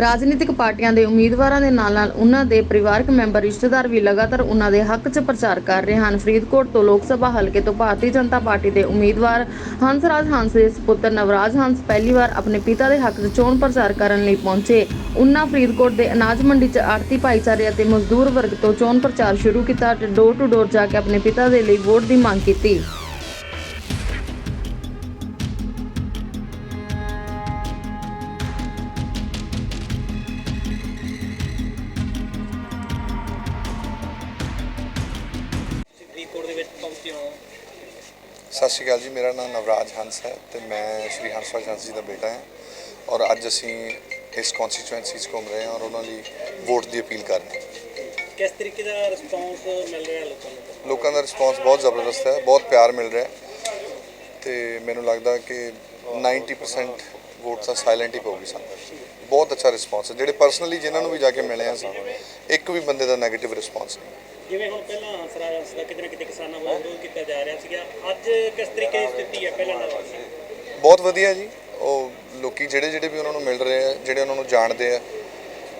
ਰਾਜਨੀਤਿਕ ਪਾਰਟੀਆਂ ਦੇ ਉਮੀਦਵਾਰਾਂ ਦੇ ਨਾਲ-ਨਾਲ ਉਹਨਾਂ ਦੇ ਪਰਿਵਾਰਕ ਮੈਂਬਰ, ਰਿਸ਼ਤੇਦਾਰ ਵੀ ਲਗਾਤਾਰ ਉਹਨਾਂ ਦੇ ਹੱਕ 'ਚ ਪ੍ਰਚਾਰ ਕਰ ਰਹੇ ਹਨ। ਫਰੀਦਕੋਟ ਤੋਂ ਲੋਕ ਸਭਾ ਹਲਕੇ ਤੋਂ ਭਾਰਤੀ ਜਨਤਾ ਪਾਰਟੀ ਦੇ ਉਮੀਦਵਾਰ ਹੰਸਰਾਜ ਹੰਸ ਦੇ ਸੁਪੁੱਤਰ ਨਵਰਾਜ ਹੰਸ ਪਹਿਲੀ ਵਾਰ ਆਪਣੇ ਪਿਤਾ ਦੇ ਹੱਕ 'ਚ ਚੋਣ ਪ੍ਰਚਾਰ ਕਰਨ ਲਈ ਪਹੁੰਚੇ। ਉਹਨਾਂ ਫਰੀਦਕੋਟ ਦੇ ਅਨਾਜ ਮੰਡੀ 'ਚ ਆੜਤੀ ਭਾਈਚਾਰੇ ਅਤੇ ਮਜ਼ਦੂਰ ਵਰਗ ਤੋਂ ਚੋਣ ਪ੍ਰਚਾਰ ਸ਼ੁਰੂ ਕੀਤਾ ਅਤੇ ਡੋਰ ਟੂ ਡੋਰ ਜਾ ਕੇ ਆਪਣੇ ਪਿਤਾ ਦੇ ਲਈ ਵੋਟ ਦੀ ਮੰਗ ਕੀਤੀ। ਸਤਿ ਸ਼੍ਰੀ ਅਕਾਲ ਜੀ ਮੇਰਾ ਨਾਮ ਨਵਰਾਜ ਹੰਸ ਹੈ ਤੇ ਮੈਂ ਸ਼੍ਰੀ ਹੰਸਰਾਜ ਹੰਸ ਜੀ ਦਾ ਬੇਟਾ ਹਾਂ ਔਰ ਅੱਜ ਅਸੀਂ ਇਸ ਕਨਸਟੀਚੁਐਂਸੀ 'ਚ ਘੁੰਮ ਰਹੇ ਹਾਂ ਔਰ ਉਹਨਾਂ ਲਈ ਵੋਟ ਦੀ ਅਪੀਲ ਕਰ ਰਹੇ ਹਾਂ। ਕਿਸ ਤਰੀਕੇ ਦਾ ਰਿਸਪੌਂਸ ਮਿਲ ਰਿਹਾ ਲੋਕਾਂ ਨੂੰ? ਲੋਕਾਂ ਦਾ ਰਿਸਪਾਂਸ ਬਹੁਤ ਜ਼ਬਰਦਸਤ ਹੈ ਬਹੁਤ ਪਿਆਰ ਮਿਲ ਰਿਹਾ ਤੇ ਮੈਨੂੰ ਲੱਗਦਾ ਕਿ 90% ਵੋਟ ਤਾਂ ਸਾਇਲੈਂਟ ਹੀ ਪਊਗੀ ਸਾਨੂੰ। ਬਹੁਤ ਅੱਛਾ ਰਿਸਪਾਂਸ ਹੈ ਜਿਹੜੇ ਪਰਸਨਲੀ ਜਿਨ੍ਹਾਂ ਨੂੰ ਵੀ ਜਾ ਕੇ ਮਿਲੇ ਹਾਂ ਅਸੀਂ ਇੱਕ ਵੀ ਬੰਦੇ ਦਾ 네ਗੇਟਿਵ ਰਿਸਪਾਂਸ ਨਹੀਂ। ਜਿਵੇਂ ਹੁਣ ਪਹਿਲਾਂ ਹੰਸਰਾਜ ਹੰਸ ਦਾ ਕਿਤੇ ਨਾ ਕਿਤੇ ਕਿਸਾਨਾਂ ਵੱਲੋਂ ਵਿਰੋਧ ਕੀਤਾ ਜਾ ਰਿਹਾ ਸੀਗਾ ਅੱਜ ਕਿਸ ਤਰੀਕੇ ਦੀ ਸਥਿਤੀ ਹੈ ਪਹਿਲਾਂ ਨਾਲੋਂ? ਬਹੁਤ ਵਧੀਆ ਜੀ। ਉਹ ਲੋਕੀ ਜਿਹੜੇ ਜਿਹੜੇ ਵੀ ਉਹਨਾਂ ਨੂੰ ਮਿਲ ਰਹੇ ਆ ਜਿਹੜੇ ਉਹਨਾਂ ਨੂੰ ਜਾਣਦੇ ਆ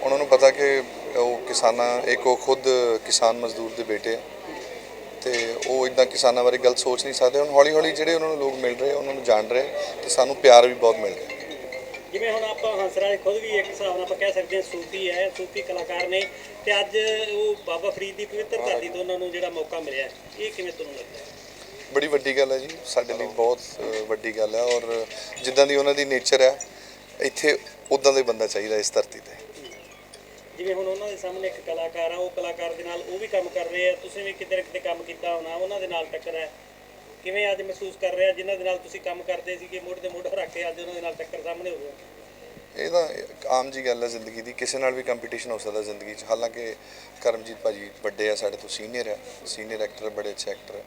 ਉਹਨਾਂ ਨੂੰ ਪਤਾ ਕਿ ਉਹ ਕਿਸਾਨਾਂ ਇੱਕ ਉਹ ਖੁਦ ਕਿਸਾਨ ਮਜ਼ਦੂਰ ਦੇ ਬੇਟੇ ਆ। ਤੇ ਉਹ ਇਦਾਂ ਕਿਸਾਨਾਂ ਬਾਰੇ ਗਲਤ ਸੋਚ ਨਹੀਂ ਸਕਦੇ। ਹੁਣ ਹੌਲੀ ਹੌਲੀ ਜਿਹੜੇ ਉਹਨਾਂ ਨੂੰ ਲੋਕ ਮਿਲ ਰਹੇ ਉਹਨਾਂ ਨੂੰ ਜਾਣ ਰਹੇ ਤੇ ਸਾਨੂੰ ਪਿਆਰ ਵੀ ਬਹੁਤ ਮਿਲ ਰਿਹਾ। ਜਿਵੇਂ ਹੁਣ ਆਪਾਂ ਹੰਸਰਾਜ ਖੁਦ ਵੀ ਇੱਕ ਹਿਸਾਬ ਨਾਲ ਆਪਾਂ ਕਹਿ ਸਕਦੇ ਹਾਂ ਸੂਫੀ ਹੈ ਸੂਫੀ ਕਲਾਕਾਰ ਨੇ। ਤੇ ਅੱਜ ਉਹ ਬਾਬਾ ਫਰੀਦ ਦੀ ਪਵਿੱਤਰ ਧਰਤੀ ਤੋਂ ਉਹਨਾਂ ਨੂੰ ਜਿਹੜਾ ਮੌਕਾ ਮਿਲਿਆ ਇਹ ਕਿਵੇਂ ਤੁਹਾਨੂੰ ਲੱਗਦਾ ਹੈ? ਬੜੀ ਵੱਡੀ ਗੱਲ ਹੈ ਜੀ ਸਾਡੇ ਲਈ ਬਹੁਤ ਵੱਡੀ ਗੱਲ ਹੈ ਔਰ ਜਿੱਦਾਂ ਦੀ ਉਹਨਾਂ ਦੀ ਨੇਚਰ ਹੈ ਇੱਥੇ ਉਦਾਂ ਦਾ ਹੀ ਬੰਦਾ ਚਾਹੀਦਾ ਇਸ ਧਰਤੀ ਤੇ। ਜਿਵੇਂ ਹੁਣ ਉਹਨਾਂ ਦੇ ਸਾਹਮਣੇ ਇੱਕ ਕਲਾਕਾਰ ਆ ਉਹ ਕਲਾਕਾਰ ਦੇ ਨਾਲ ਉਹ ਵੀ ਕੰਮ ਕਰ ਰਹੇ ਆ ਤੁਸੀਂ ਵੀ ਕਿਤੇ ਨਾ ਕਿਤੇ ਕੰਮ ਕੀਤਾ ਹੋਣਾ ਉਹਨਾਂ ਦੇ ਨਾਲ ਟੱਕਰ ਹੈ। ਕਿਵੇਂ ਅੱਜ ਮਹਿਸੂਸ ਕਰ ਰਹੇ ਆ ਜਿਨ੍ਹਾਂ ਦੇ ਨਾਲ ਤੁਸੀਂ ਕੰਮ ਕਰਦੇ ਸੀਗੇ ਮੋਢੇ ਤੇ ਮੋਢਾ ਰੱਖ ਕੇ ਅੱਜ ਉਹਨਾਂ ਦੇ ਨਾਲ ਟੱਕਰ ਸਾਹਮਣੇ ਹੋ ਗਈ ਇਹ ਤਾਂ ਆਮ ਜੀ ਗੱਲ ਹੈ ਜ਼ਿੰਦਗੀ ਦੀ ਕਿਸੇ ਨਾਲ ਵੀ ਕੰਪੀਟੀਸ਼ਨ ਹੋ ਸਕਦਾ ਜ਼ਿੰਦਗੀ 'ਚ। ਹਾਲਾਂਕਿ ਕਰਮਜੀਤ ਭਾਜੀ ਵੱਡੇ ਆ ਸਾਡੇ ਤੋਂ ਸੀਨੀਅਰ ਹੈ ਸੀਨੀਅਰ ਐਕਟਰ ਬੜੇ ਅੱਛੇ ਐਕਟਰ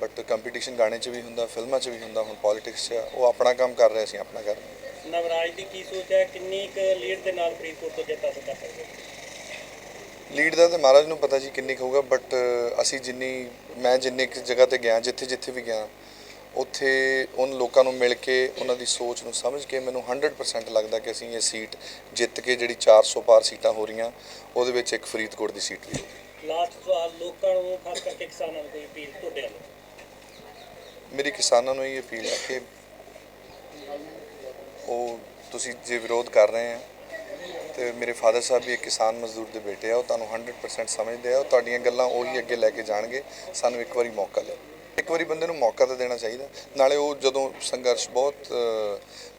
ਬਟ ਕੰਪੀਟੀਸ਼ਨ ਗਾਣੇ 'ਚ ਵੀ ਹੁੰਦਾ ਫਿਲਮਾਂ 'ਚ ਵੀ ਹੁੰਦਾ ਹੁਣ ਪੋਲਿਟਿਕਸ 'ਚ ਆ, ਉਹ ਆਪਣਾ ਕੰਮ ਕਰ ਰਹੇ ਅਸੀਂ ਆਪਣਾ ਕਰ। ਨਵਰਾਜ ਦੀ ਕੀ ਸੋਚ ਹੈ? ਕਿੰਨੀ ਕੁ ਲੀਡ ਦੇ ਨਾਲ ਫਰੀਦਕੋਟ ਤੋਂ ਜਿੱਤ ਹਾਸਲ ਕਰ ਸਕਦੇ? ਲੀਡ ਦਾ ਤੇ ਮਹਾਰਾਜ ਨੂੰ ਪਤਾ ਜੀ ਕਿੰਨੀ ਕੁ ਹੋਊਗਾ ਬਟ ਅਸੀਂ ਜਿੰਨੀ ਮੈਂ ਜਿੰਨੀ ਜਗ੍ਹਾ ਤੇ ਗਿਆ ਜਿੱਥੇ ਜਿੱਥੇ ਵੀ ਗਿਆ ਉੱਥੇ ਉਨ ਲੋਕਾਂ ਨੂੰ ਮਿਲ ਕੇ ਉਹਨਾਂ ਦੀ ਸੋਚ ਨੂੰ ਸਮਝ ਕੇ ਮੈਨੂੰ 100% ਲੱਗਦਾ ਕਿ ਅਸੀਂ ਇਹ ਸੀਟ ਜਿੱਤ ਕੇ ਜਿਹੜੀ 400 ਪਾਰ ਸੀਟਾਂ ਹੋ ਰਹੀਆਂ ਉਹਦੇ ਵਿੱਚ ਇੱਕ ਫਰੀਦਕੋਟ ਦੀ ਸੀਟ ਵੀ ਹੋਊਗੀ ਲਾਸਟ ਸਵਾਲ ਲੋਕਾਂ ਨੂੰ ਖਾਸ ਕਰਕੇ ਕਿਸਾਨਾਂ ਨੂੰ ਕੋਈ ਅਪੀਲ ਤੁਹਾਡੇ ਵੱਲੋਂ? ਮੇਰੀ ਕਿਸਾਨਾਂ ਨੂੰ ਇਹ ਅਪੀਲ ਹੈ ਕਿ ਉਹ ਤੁਸੀਂ ਜੇ ਵਿਰੋਧ ਕਰ ਰਹੇ ਆ ਤੇ ਮੇਰੇ ਫਾਦਰ ਸਾਹਿਬ ਵੀ ਇੱਕ ਕਿਸਾਨ ਮਜ਼ਦੂਰ ਦੇ ਬੇਟੇ ਆ ਉਹ ਤੁਹਾਨੂੰ 100% ਸਮਝਦੇ ਆ ਉਹ ਤੁਹਾਡੀਆਂ ਗੱਲਾਂ ਉਹੀ ਅੱਗੇ ਲੈ ਕੇ ਜਾਣਗੇ ਸਾਨੂੰ ਇੱਕ ਵਾਰੀ ਮੌਕਾ ਦਿਓ। ਇੱਕ ਵਾਰੀ ਬੰਦੇ ਨੂੰ ਮੌਕਾ ਤਾਂ ਦੇਣਾ ਚਾਹੀਦਾ। ਨਾਲੇ ਉਹ ਜਦੋਂ ਸੰਘਰਸ਼ ਬਹੁਤ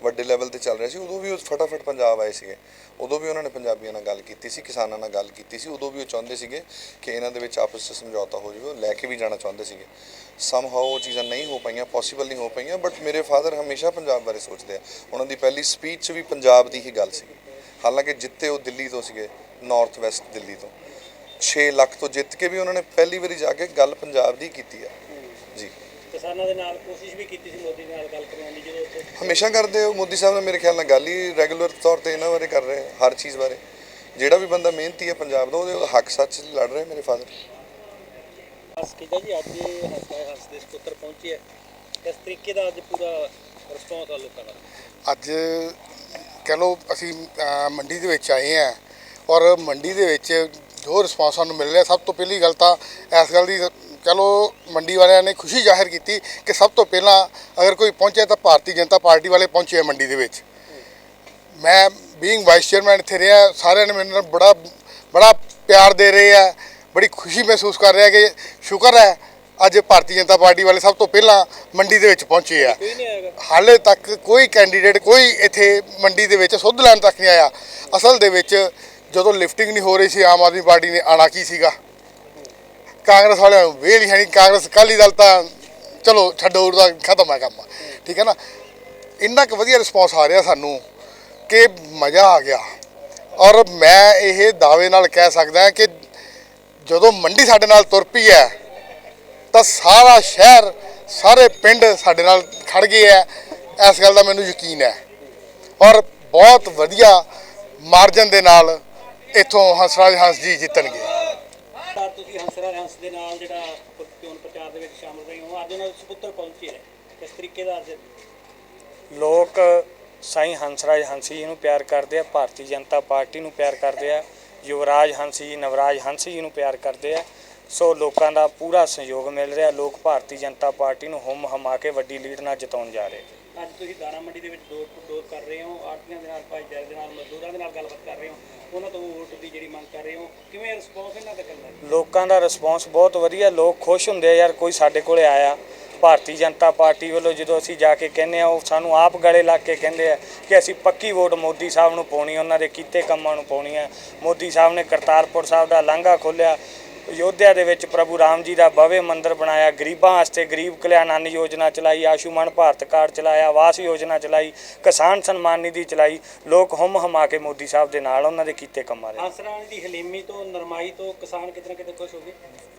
ਵੱਡੇ ਲੈਵਲ ਤੇ ਚੱਲ ਰਿਹਾ ਸੀ, ਉਦੋਂ ਵੀ ਉਹ ਫਟਾਫਟ ਪੰਜਾਬ ਆਏ ਸੀਗੇ। ਉਦੋਂ ਵੀ ਉਹਨਾਂ ਨੇ ਪੰਜਾਬੀਆਂ ਨਾਲ ਗੱਲ ਕੀਤੀ ਸੀ, ਕਿਸਾਨਾਂ ਨਾਲ ਗੱਲ ਕੀਤੀ ਸੀ। ਉਦੋਂ ਵੀ ਉਹ ਚਾਹੁੰਦੇ ਸੀਗੇ ਕਿ ਇਹਨਾਂ ਦੇ ਵਿੱਚ ਆਪਸ ਵਿੱਚ ਸਮਝੌਤਾ ਹੋ ਜਾਵੇ, ਉਹ ਲੈ ਕੇ ਵੀ ਜਾਣਾ ਚਾਹੁੰਦੇ ਸੀਗੇ। ਸਮ ਸਮਹਾਉ ਉਹ ਚੀਜ਼ਾਂ ਨਹੀਂ ਹੋ ਪਾਈਆਂ ਪੋਸੀਬਲ ਨਹੀਂ ਹੋ ਪਾਈਆਂ ਬਟ ਮੇਰੇ ਫਾਦਰ ਹਮੇਸ਼ਾ ਪੰਜਾਬ ਬਾਰੇ ਸੋਚਦੇ ਆ। ਉਹਨਾਂ ਦੀ ਪਹਿਲੀ ਸਪੀਚ ਵੀ ਪੰਜਾਬ ਦੀ ਹੀ ਗੱਲ ਸੀ। ਹਾਲਾਂਕਿ ਜਿੱਤੇ ਉਹ ਦਿੱਲੀ ਤੋਂ ਸੀਗੇ ਨਾਰਥ ਵੈਸਟ ਦਿੱਲੀ ਤੋਂ। 6 ਲੱਖ ਤੋਂ ਜਿੱਤ ਕੇ ਵੀ ਉਹਨਾਂ ਨੇ ਪਹਿਲੀ ਵਾਰੀ ਜਾ ਕੇ ਗੱਲ ਪੰਜਾਬ ਦੀ ਕੀਤੀ ਆ। ਜੀ। ਕਿਸਾਨਾਂ ਦੇ ਨਾਲ ਕੋਸ਼ਿਸ਼ ਵੀ ਕੀਤੀ ਸੀ ਮੋਦੀ ਨਾਲ ਗੱਲ ਕਰਵਾਉਣ ਦੀ ਜਦੋਂ ਉੱਥੇ ਹਮੇਸ਼ਾ ਕਰਦੇ ਹੋ ਮੋਦੀ ਸਾਹਿਬ ਨਾਲ ਮੇਰੇ ਖਿਆਲ ਨਾਲ ਗੱਲ ਹੀ ਰੈਗੂਲਰ ਤੌਰ ਤੇ ਇਹਨਾਂ ਬਾਰੇ ਕਰ ਰਹੇ ਹਰ ਚੀਜ਼ ਬਾਰੇ। ਜਿਹੜਾ ਵੀ ਬੰਦਾ ਮਿਹਨਤੀ ਹੈ ਪੰਜਾਬ ਦਾ ਉਹਦੇ ਹੱਕ ਸੱਚ ਲੜ ਰਹੇ ਮੇਰੇ ਫਾਦਰ। ਕਿਹਾ ਜੀ ਅੱਜ ਹਸਤਾ ਹੱਸ ਦੇ ਸਪੁੱਤਰ ਪਹੁੰਚੇ ਹੈ। ਕਿਸ ਤਰੀਕੇ ਦਾ ਅੱਜ ਪੂਰਾ ਰਿਸਪੌਂਸ ਆ ਲੋਕਾਂ ਦਾ? ਅੱਜ ਕਹ ਲਓ ਅਸੀਂ ਮੰਡੀ ਦੇ ਵਿੱਚ ਆਏ ਆ ਔਰ ਮੰਡੀ ਦੇ ਵਿੱਚ ਜੋ ਰਿਸਪਾਂਸ ਸਾਨੂੰ ਮਿਲ ਰਿਹਾ ਸਭ ਤੋਂ ਪਹਿਲੀ ਗੱਲ ਤਾਂ ਇਸ ਗੱਲ ਦੀ ਲਓ ਮੰਡੀ ਵਾਲਿਆਂ ਨੇ ਖੁਸ਼ੀ ਜ਼ਾਹਿਰ ਕੀਤੀ ਕਿ ਸਭ ਤੋਂ ਪਹਿਲਾਂ ਅਗਰ ਕੋਈ ਪਹੁੰਚਿਆ ਤਾਂ ਭਾਰਤੀ ਜਨਤਾ ਪਾਰਟੀ ਵਾਲੇ ਪਹੁੰਚੇ ਆ ਮੰਡੀ ਦੇ ਵਿੱਚ। ਮੈਂ ਬੀਇੰਗ ਵਾਈਸ ਚੇਅਰਮੈਨ ਇੱਥੇ ਰਿਹਾ ਸਾਰਿਆਂ ਨੇ ਮੇਰੇ ਨਾਲ ਬੜਾ ਬੜਾ ਪਿਆਰ ਦੇ ਰਹੇ ਆ ਬੜੀ ਖੁਸ਼ੀ ਮਹਿਸੂਸ ਕਰ ਰਿਹਾ ਕਿ ਸ਼ੁਕਰ ਹੈ ਅੱਜ ਭਾਰਤੀ ਜਨਤਾ ਪਾਰਟੀ ਵਾਲੇ ਸਭ ਤੋਂ ਪਹਿਲਾਂ ਮੰਡੀ ਦੇ ਵਿੱਚ ਪਹੁੰਚੇ ਆ। ਹਾਲੇ ਤੱਕ ਕੋਈ ਕੈਂਡੀਡੇਟ ਕੋਈ ਇੱਥੇ ਮੰਡੀ ਦੇ ਵਿੱਚ ਸੁੱਧ ਲੈਣ ਤੱਕ ਨਹੀਂ ਆਇਆ। ਅਸਲ ਦੇ ਵਿੱਚ ਜਦੋਂ ਲਿਫਟਿੰਗ ਨਹੀਂ ਹੋ ਰਹੀ ਸੀ, ਆਮ ਆਦਮੀ ਪਾਰਟੀ ਨੇ ਆਣਾ ਕੀ ਸੀਗਾ? ਕਾਂਗਰਸ ਵਾਲਿਆਂ ਨੂੰ ਵੇਲ ਹੀ ਹੈ ਨਹੀਂ, ਕਾਂਗਰਸ ਅਕਾਲੀ ਦਲ ਤਾਂ ਚਲੋ ਛੱਡੋ, ਉਹਦਾ ਖਤਮ ਹੈ ਕੰਮ। ਠੀਕ ਹੈ ਨਾ? ਇੰਨਾ ਕੁ ਵਧੀਆ ਰਿਸਪੌਂਸ ਆ ਰਿਹਾ ਸਾਨੂੰ ਕਿ ਮਜ਼ਾ ਆ ਗਿਆ। ਔਰ ਮੈਂ ਇਹ ਦਾਅਵੇ ਨਾਲ ਕਹਿ ਸਕਦਾ ਕਿ ਜਦੋਂ ਮੰਡੀ ਸਾਡੇ ਨਾਲ ਤੁਰ ਪਈ ਹੈ, ਤਾਂ ਸਾਰਾ ਸ਼ਹਿਰ, ਸਾਰੇ ਪਿੰਡ ਸਾਡੇ ਨਾਲ ਖੜ ਗਏ ਹੈ। ਇਸ ਗੱਲ ਦਾ ਮੈਨੂੰ ਯਕੀਨ ਹੈ। ਔਰ ਬਹੁਤ ਵਧੀਆ ਮਾਰਜਨ ਦੇ ਨਾਲ ਇੱਥੋਂ ਹੰਸਰਾਜ ਹੰਸ ਜੀ ਜਿੱਤਣਗੇ। ਤਾਂ ਤੁਸੀਂ ਹੰਸਰਾਜ ਹੰਸ ਦੇ ਨਾਲ ਜਿਹੜਾ ਚੋਣ ਪ੍ਰਚਾਰ ਦੇ ਵਿੱਚ ਸ਼ਾਮਲ ਰਹੇ ਹੋ ਅੱਜ ਉਹਨਾਂ ਦੇ ਸੁਪੁੱਤਰ ਪਹੁੰਚੇ ਹੈ ਕਿਸ ਤਰੀਕੇ ਦਾ ਅੱਜ? ਲੋਕ ਸਾਈਂ ਹੰਸਰਾਜ ਹੰਸੀ ਜੀ ਨੂੰ ਪਿਆਰ ਕਰਦੇ ਆ ਭਾਰਤੀ ਜਨਤਾ ਪਾਰਟੀ ਨੂੰ ਪਿਆਰ ਕਰਦੇ ਆ ਯੁਵਰਾਜ ਹੰਸੀ ਜੀ ਨਵਰਾਜ ਹੰਸੀ ਜੀ ਨੂੰ ਪਿਆਰ ਕਰਦੇ ਆ। ਸੋ ਲੋਕਾਂ ਦਾ ਪੂਰਾ ਸਹਿਯੋਗ ਮਿਲ ਰਿਹਾ ਲੋਕ ਭਾਰਤੀ ਜਨਤਾ ਪਾਰਟੀ ਨੂੰ ਹੁਮ ਹਮਾ ਕੇ ਵੱਡੀ ਲੀਡ ਨਾਲ ਜਿਤਾਉਣ ਜਾ ਰਹੇ ਅੱਜ ਤੁਸੀਂ ਦਾਣਾ ਮੰਡੀ ਦੇ ਵਿੱਚ ਡੋਰ ਟੂ ਡੋਰ ਕਰ ਰਹੇ ਹੋ, ਆੜਤੀਆਂ ਦੇ ਨਾਲ, ਭਾਈਚਾਰੇ ਦੇ ਨਾਲ, ਮਜ਼ਦੂਰਾਂ ਦੇ ਨਾਲ ਗੱਲਬਾਤ ਕਰ ਰਹੇ ਹੋ, ਉਹਨਾਂ ਤੋਂ ਵੋਟ ਦੀ ਜਿਹੜੀ ਮੰਗ ਕਰ ਰਹੇ ਹੋ, ਕਿਵੇਂ ਰਿਸਪੌਂਸ ਇਹਨਾਂ ਦਾ ਕਰਦਾ ਲੋਕਾਂ ਦਾ ਰਿਸਪੌਂਸ ਬਹੁਤ ਵਧੀਆ, ਲੋਕ ਖੁਸ਼ ਹੁੰਦੇ ਆ, ਯਾਰ ਕੋਈ ਸਾਡੇ ਕੋਲੇ ਆਇਆ, ਭਾਰਤੀ ਜਨਤਾ ਪਾਰਟੀ ਵੱਲੋਂ ਜਦੋਂ ਅਸੀਂ ਜਾ ਕੇ ਕਹਿੰਦੇ ਆ, ਉਹ ਸਾਨੂੰ ਆਪ ਗਲੇ ਲਾ ਕੇ ਕਹਿੰਦੇ ਆ ਕਿ ਅਸੀਂ ਪੱਕੀ ਵੋਟ ਮੋਦੀ ਸਾਹਿਬ ਨੂੰ ਪਾਉਣੀ ਉਹਨਾਂ ਦੇ ਕੀਤੇ ਕੰਮਾਂ ਨੂੰ ਪਾਉਣੀ ਆ। ਮੋਦੀ ਸਾਹਿਬ ਨੇ ਕਰਤਾਰਪੁਰ ਸਾਹਿਬ ਦਾ ਲਾਂਘਾ ਖੋਲ੍ਹਿਆ ਅਯੋਧਿਆ ਦੇ ਵਿੱਚ ਪ੍ਰਭੂ ਰਾਮ ਜੀ ਦਾ ਭਵਯ ਮੰਦਿਰ ਬਣਾਇਆ ਗਰੀਬਾਂ ਵਾਸਤੇ ਗਰੀਬ ਕਲਿਆਣ ਅੰਨ ਯੋਜਨਾ ਚਲਾਈ ਆਯੁਸ਼ਮਾਨ ਭਾਰਤ ਕਾਰਡ ਚਲਾਇਆ ਆਵਾਸ ਯੋਜਨਾ ਚਲਾਈ ਕਿਸਾਨ ਸਨਮਾਨ ਨਿਧੀ ਚਲਾਈ ਲੋਕ ਹੁਮ ਹਮਾ ਕੇ ਮੋਦੀ ਸਾਹਿਬ ਦੇ ਨਾਲ ਉਹਨਾਂ ਦੇ ਕੀਤੇ ਕੰਮਾਂ ਦੇ। ਹੰਸਰਾਜ ਦੀ ਹਲੀਮੀ ਤੋਂ ਨਰਮਾਈ ਤੋਂ ਕਿਸਾਨ ਕਿਤੇ ਨਾ ਕਿਤੇ ਖੁਸ਼ ਹੋ ਗਏ?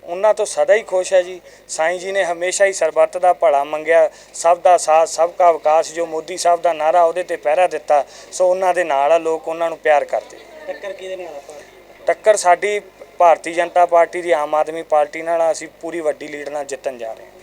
ਉਹਨਾਂ ਤੋਂ ਸਦਾ ਹੀ ਖੁਸ਼ ਹੈ ਜੀ। ਸਾਈਂ ਜੀ ਨੇ ਹਮੇਸ਼ਾ ਹੀ ਸਰਬੱਤ ਦਾ ਭਲਾ ਮੰਗਿਆ। ਸਭ ਦਾ ਸਾਥ ਸਭ ਦਾ ਵਿਕਾਸ ਜੋ ਮੋਦੀ ਸਾਹਿਬ ਦਾ ਨਾਰਾ ਉਹਦੇ ਤੇ ਪਹਿਰਾ ਦਿੱਤਾ ਸੋ ਉਹਨਾਂ ਦੇ ਨਾਲ ਆ ਲੋਕ ਉਹਨਾਂ ਨੂੰ ਪਿਆਰ ਕਰਦੇ। ਟੱਕਰ ਕਿਹਦੇ ਨਾਲ ਟੱਕਰ ਸਾਡੀ ਭਾਰਤੀ ਜਨਤਾ ਪਾਰਟੀ ਦੀ ਆਮ ਆਦਮੀ ਪਾਰਟੀ ਨਾਲ ਅਸੀਂ ਪੂਰੀ ਵੱਡੀ ਲੀਡ ਨਾਲ ਜਿੱਤਣ ਜਾ ਰਹੇ ਹਾਂ।